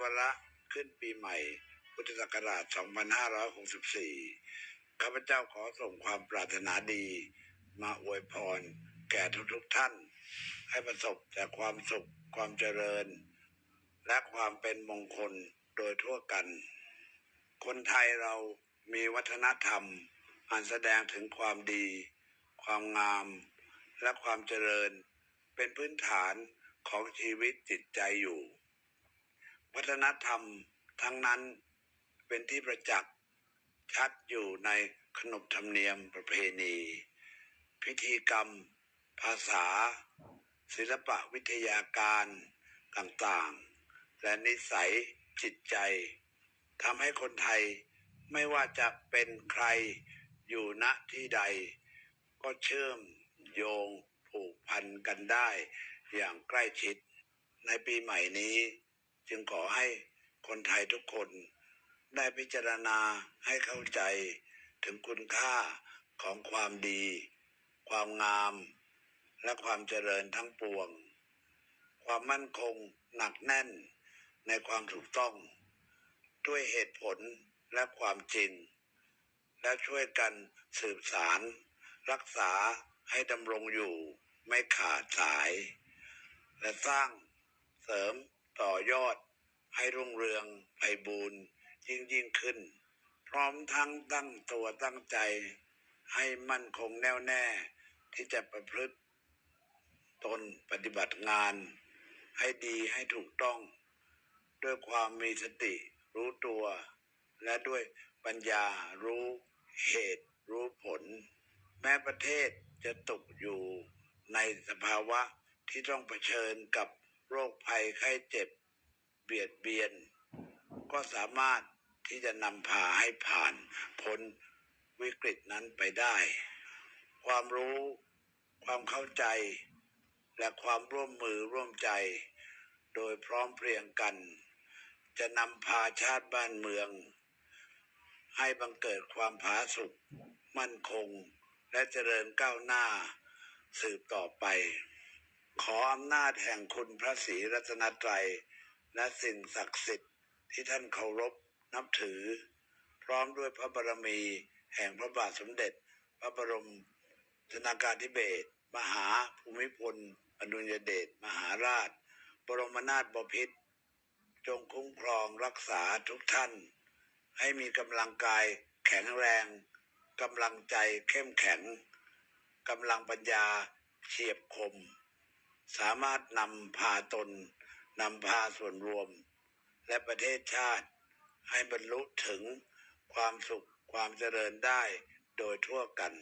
วาระขึ้นปีใหม่ พุทธศักราช 2564 ข้าพเจ้าขอส่งความปรารถนาดี มาอวยพร แก่ทุกๆท่าน ให้ประสบแต่ความสุขความเจริญ และความเป็นมงคลโดยทั่วกัน คนไทยเรามีวัฒนธรรม อันแสดงถึงความดี ความงาม และความเจริญ เป็นพื้นฐานของชีวิตจิตใจอยู่ วัฒนธรรมทั้งนั้นเป็นที่ประจักษ์ชัดอยู่ในขนบธรรมเนียมประเพณี พิธีกรรม ภาษา ศิลปะวิทยาการต่างๆ และนิสัยจิตใจทำให้คนไทยไม่ว่าจะเป็นใครอยู่ณที่ใด ก็เชื่อมโยงผูกพันกันได้อย่างใกล้ชิดในปีใหม่นี้ จึงขอให้คนไทยทุกคนได้พิจารณาให้เข้าใจถึงคุณค่าของความดี ความงาม และความเจริญทั้งปวง ความมั่นคงหนักแน่นในความถูกต้อง ด้วยเหตุผลและความจริง และช่วยกันสืบสาร รักษาให้ดำรงอยู่ไม่ขาดสาย และสร้างเสริม ต่อยอดให้รุ่งเรืองไพบูรณ์ยิ่งยิ่งขึ้น พร้อมทั้งตั้งตัวตั้งใจ ให้มั่นคงแน่วแน่ที่จะประพฤติ ตนปฏิบัติงาน ให้ดีให้ถูกต้อง ด้วยความมีสติรู้ตัว และด้วยปัญญารู้เหตุรู้ผล แม้ประเทศจะตกอยู่ในสภาวะที่ต้องเผชิญกับ โรคภัยไข้เจ็บ เบียดเบียน ก็สามารถที่จะนำพาให้ผ่านพ้นวิกฤตนั้นไปได้ ความรู้ ความเข้าใจ และความร่วมมือร่วมใจ โดยพร้อมเพรียงกัน จะนำพาชาติบ้านเมือง ให้บังเกิดความผาสุกมั่นคง และเจริญก้าวหน้า สืบต่อไป ขออำนาจแห่งคุณพระศรีรัตนตรัย และสิ่งศักดิ์สิทธิ์ที่ท่านเคารพนับถือ พร้อมด้วยพระบารมี แห่งพระบาทสมเด็จ พระบรมชนากาธิเบศรมหาภูมิพลอดุลยเดชมหาราช บรมนาถบพิตรจงคุ้มครองรักษาทุกท่าน ให้มีกำลังกายแข็งแรงกำลังใจเข้มแข็งกำลังปัญญาเฉียบคม สามารถนำพาตนนำพาส่วนรวม และประเทศชาติ ให้บรรลุถึงความสุขความเจริญได้โดยทั่วกัน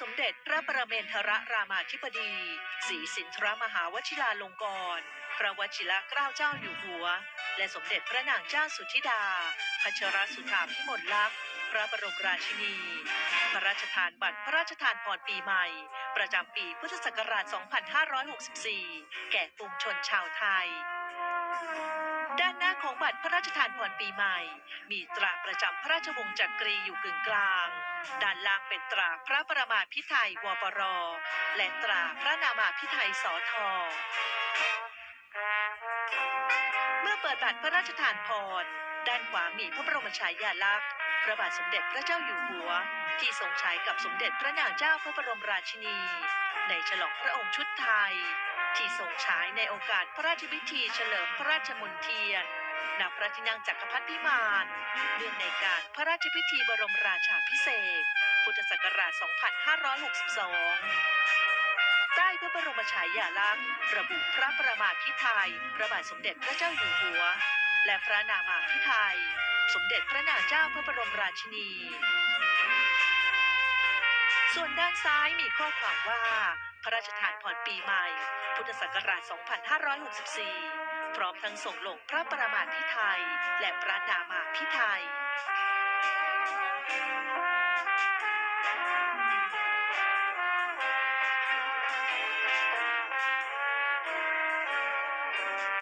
สมเด็จพระประเมนทรรามาธิบดีศรีสินทรมหาวชิราลงกรณ์พระวชิระเกล้าเจ้าอยู่หัว และสมเด็จพระนางเจ้าสุธิดาพัชรสุธาพิมลลักษณ์พระบรมราชินี พระราชทานบัตรพระราชทานพรปีใหม่ ประจำปีพุทธศักราช 2564 แก่ปวงชนชาวไทย ด้านหน้าของบัตรพระราชทานพรปีใหม่ มีตราประจำพระราชวงศ์จักรีอยู่กึ่งกลาง ด้านล่างเป็นตราพระประมาพิไทยวปร และตราพระนามาพิไทยสอทอเมื่อเปิดบัตรพระราชทานพร ด้านขวามีพระบรมฉายาลักษณ์ พระบาทสมเด็จพระเจ้าอยู่หัว ที่ทรงใช้กับสมเด็จพระนางเจ้าพระบรมราชินี ในฉลองพระองค์ชุดไทย ที่ทรงใช้ในโอกาสพระราชพิธีเฉลิมพระราชมนเทียนณพระที่นั่งจักรพรรดิพิมานเนื่องในการพระราชพิธีบรมราชาภิเศษ พุทธศักราช 2562 ใต้พระบรมฉายาลักษณ์ระบุพระประมาพิไทยพระบาทสมเด็จพระเจ้าอยู่หัว และพระนามาพิไทยสมเด็จพระนางเจ้าพระบรมราชินี ส่วนด้านซ้ายมีข้อความว่า พระราชทานพรปีใหม่ พุทธศักราช 2564 พร้อมทั้งส่งลงพระประมาพิไทย และพระนามาพิไทย